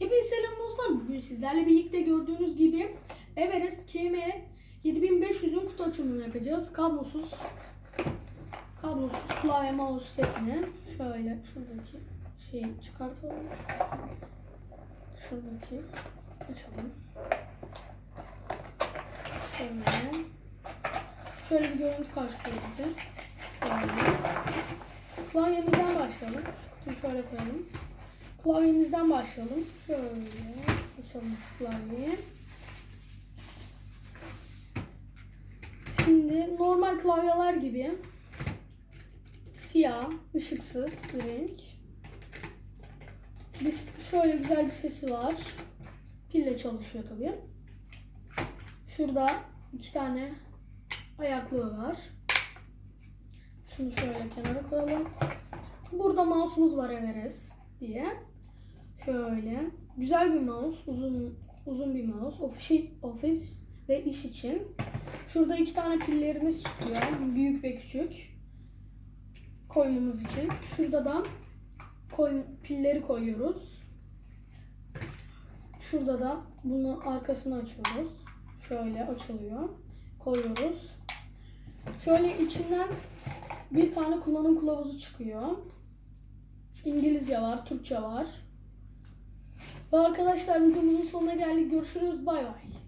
Hepinize selam dostlar. Bugün sizlerle birlikte gördüğünüz gibi Everest KM 7500'ün kutu açılımını yapacağız. Kablosuz kablosuz klavye mouse setini şöyle şuradaki şeyi çıkartalım. Şuradaki açalım. Şöyle. Şöyle bir görüntü karşılıyor bize. Şöyle. Klavyemizden başlayalım. Şu kutuyu şöyle koyalım. Klavyemizden başlayalım. Şöyle açalım şu klavyeyi. Şimdi normal klavyeler gibi siyah, ışıksız bir renk. Biz şöyle güzel bir sesi var. Pille çalışıyor tabii. Şurada iki tane ayaklığı var. Şunu şöyle kenara koyalım. Burada mouse'umuz var Everest diye. Şöyle. Güzel bir mouse. Uzun uzun bir mouse. Ofis, ofis ve iş için. Şurada iki tane pillerimiz çıkıyor. Büyük ve küçük. Koymamız için. Şurada da koy, pilleri koyuyoruz. Şurada da bunu arkasını açıyoruz. Şöyle açılıyor. Koyuyoruz. Şöyle içinden bir tane kullanım kılavuzu çıkıyor. İngilizce var, Türkçe var. Arkadaşlar videomuzun sonuna geldik. Görüşürüz. Bay bay.